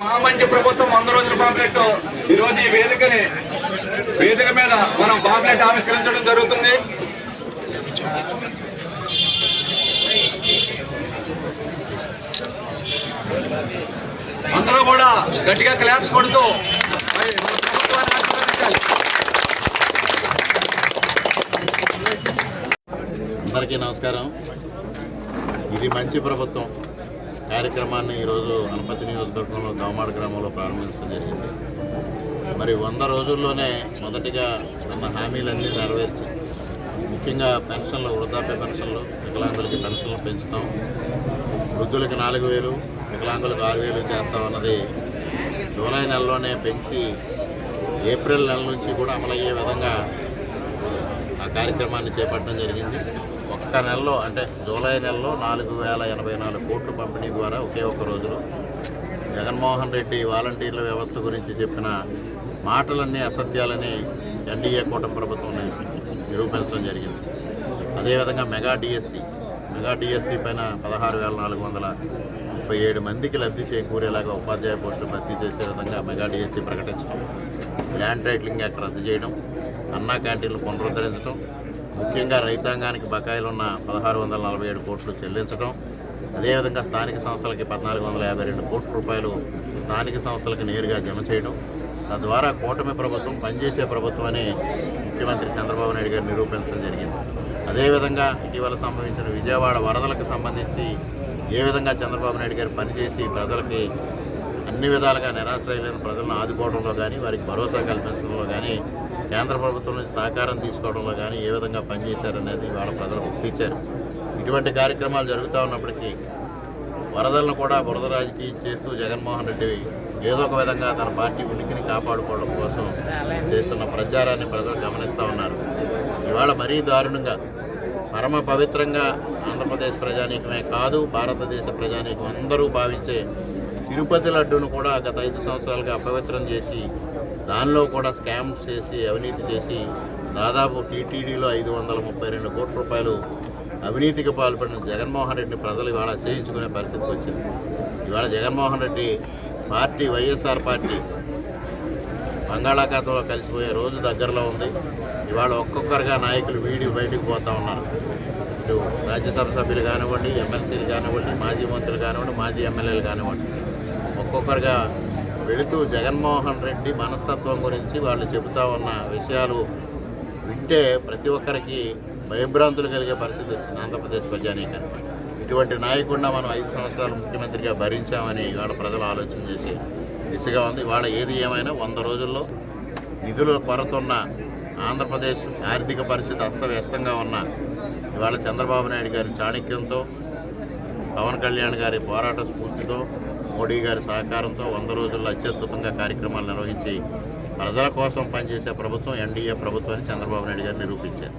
మహామంచి ప్రభుత్వం వంద రోజుల పాంప్లెట్ ఈ రోజు ఈ వేదికని వేదిక మీద మనం పాంప్లెట్ ఆవిష్కరించడం జరుగుతుంది. అందరూ కూడా గట్టిగా క్లాప్స్ కొడుతూ మరి ప్రభుత్వాన్ని ఆశీర్వదించాలి. అందరికీ నమస్కారం. ఇది మంచి ప్రభుత్వం. కార్యక్రమాన్ని ఈరోజు అనపతి నియోజకవర్గంలో దోమాడ గ్రామంలో ప్రారంభించడం జరిగింది. మరి వంద రోజుల్లోనే మొదటిగా ఉన్న హామీలన్నీ నెరవేర్చి ముఖ్యంగా పెన్షన్లు వృద్ధాప్య పెన్షన్లు వికలాంగులకి పెన్షన్లు పెంచుతాం. వృద్ధులకి నాలుగు వేలు వికలాంగులకు ఆరు వేలు చేస్తామన్నది జూలై నెలలోనే పెంచి ఏప్రిల్ నెల నుంచి కూడా అమలయ్యే విధంగా ఆ కార్యక్రమాన్ని చేపట్టడం జరిగింది. ఒక్క నెలలో అంటే జూలై నెలలో నాలుగు వేల ఎనభై నాలుగు కోట్లు పంపిణీ ద్వారా ఒకే ఒక్క రోజులో జగన్మోహన్ రెడ్డి వాలంటీర్ల వ్యవస్థ గురించి చెప్పిన మాటలన్నీ అసత్యాలని ఎన్డీఏ కూటమి ప్రభుత్వం నిరూపించడం జరిగింది. అదేవిధంగా మెగా డిఎస్సి మెగా డిఎస్సి పైన పదహారు వేల నాలుగు వందల ముప్పై ఏడు మందికి లబ్ధి చేకూరేలాగా ఉపాధ్యాయ పోస్టులు భర్తీ చేసే విధంగా మెగా డిఎస్సి ప్రకటించడం ల్యాండ్ టైటిలింగ్ యాక్ట్ రద్దు చేయడం అన్నా క్యాంటీన్లు పునరుద్ధరించడం ముఖ్యంగా రైతాంగానికి బకాయిలు ఉన్న పదహారు వందల నలభై ఏడు కోట్లు చెల్లించడం అదేవిధంగా స్థానిక సంస్థలకి పద్నాలుగు వందల యాభై రెండు కోట్ల రూపాయలు స్థానిక సంస్థలకు నేరుగా జమ చేయడం తద్వారా కూటమి ప్రభుత్వం పనిచేసే ప్రభుత్వం అని ముఖ్యమంత్రి చంద్రబాబు నాయుడు గారు నిరూపించడం జరిగింది. అదేవిధంగా ఇటీవల సంభవించిన విజయవాడ వరదలకు సంబంధించి ఏ విధంగా చంద్రబాబు నాయుడు గారు పనిచేసి ప్రజలకి అన్ని విధాలుగా నిరాశ్రయమైన ప్రజలను ఆదుకోవడంలో కానీ వారికి భరోసా కల్పించడంలో కానీ కేంద్ర ప్రభుత్వం నుంచి సహకారం తీసుకోవడంలో కానీ ఏ విధంగా పనిచేశారనేది వాళ్ళ ప్రజలు గుర్తించారు ఇటువంటి కార్యక్రమాలు జరుగుతూ ఉన్నప్పటికీ వరదలను కూడా బురద రాజకీయం చేస్తూ జగన్మోహన్ రెడ్డి ఏదో ఒక విధంగా తన పార్టీ ఉనికిని కాపాడుకోవడం కోసం చేస్తున్న ప్రచారాన్ని ప్రజలు గమనిస్తూ ఉన్నారు. ఇవాళ మరీ దారుణంగా పరమ పవిత్రంగా ఆంధ్రప్రదేశ్ ప్రజానీకమే కాదు భారతదేశ ప్రజానీకం అందరూ భావించే తిరుపతి లడ్డూను కూడా గత ఐదు సంవత్సరాలుగా అపవిత్రం చేసి దానిలో కూడా స్కామ్స్ చేసి అవినీతి చేసి దాదాపు టీటీడీలో ఐదు వందల ముప్పై రెండు కోట్ల రూపాయలు అవినీతికి పాల్పడిన జగన్మోహన్ రెడ్డిని ప్రజలు ఇవాళ చేయించుకునే పరిస్థితికి వచ్చింది. ఇవాళ Jaganmohan Reddy party YSR party బంగాళాఖాతంలో కలిసిపోయే రోజు దగ్గరలో ఉంది. ఇవాళ ఒక్కొక్కరుగా నాయకులు వీడి బయటికి పోతూ ఉన్నారు. ఇటు రాజ్యసభ సభ్యులు కానివ్వండి ఎమ్మెల్సీలు కానివ్వండి మాజీ మంత్రులు కానివ్వండి మాజీ ఎమ్మెల్యేలు కానివ్వండి. ఒక్కొక్కరుగా వెళుతూ జగన్మోహన్ రెడ్డి మనస్తత్వం గురించి వాళ్ళు చెబుతా ఉన్న విషయాలు వింటే ప్రతి ఒక్కరికి భయభ్రాంతులు కలిగే పరిస్థితి వచ్చింది ఆంధ్రప్రదేశ్ ప్రజానీకానికి ఇటువంటి నాయకుండా మనం ఐదు సంవత్సరాలు ముఖ్యమంత్రిగా భరించామని ఇవాళ ప్రజలు ఆలోచన చేసి దిశగా ఉంది. ఇవాళ ఏది ఏమైనా వంద రోజుల్లో నిధుల కొరతున్న ఆంధ్రప్రదేశ్ ఆర్థిక పరిస్థితి అస్తవ్యస్తంగా ఉన్న ఇవాళ చంద్రబాబు నాయుడు గారి చాణక్యంతో పవన్ కళ్యాణ్ గారి పోరాట స్ఫూర్తితో మోడీ గారి సహకారంతో వంద రోజుల్లో అత్యద్భుతంగా కార్యక్రమాలు నిర్వహించి ప్రజల కోసం పనిచేసే ప్రభుత్వం ఎన్డీఏ ప్రభుత్వాన్ని చంద్రబాబు నాయుడు గారు నిరూపించారు.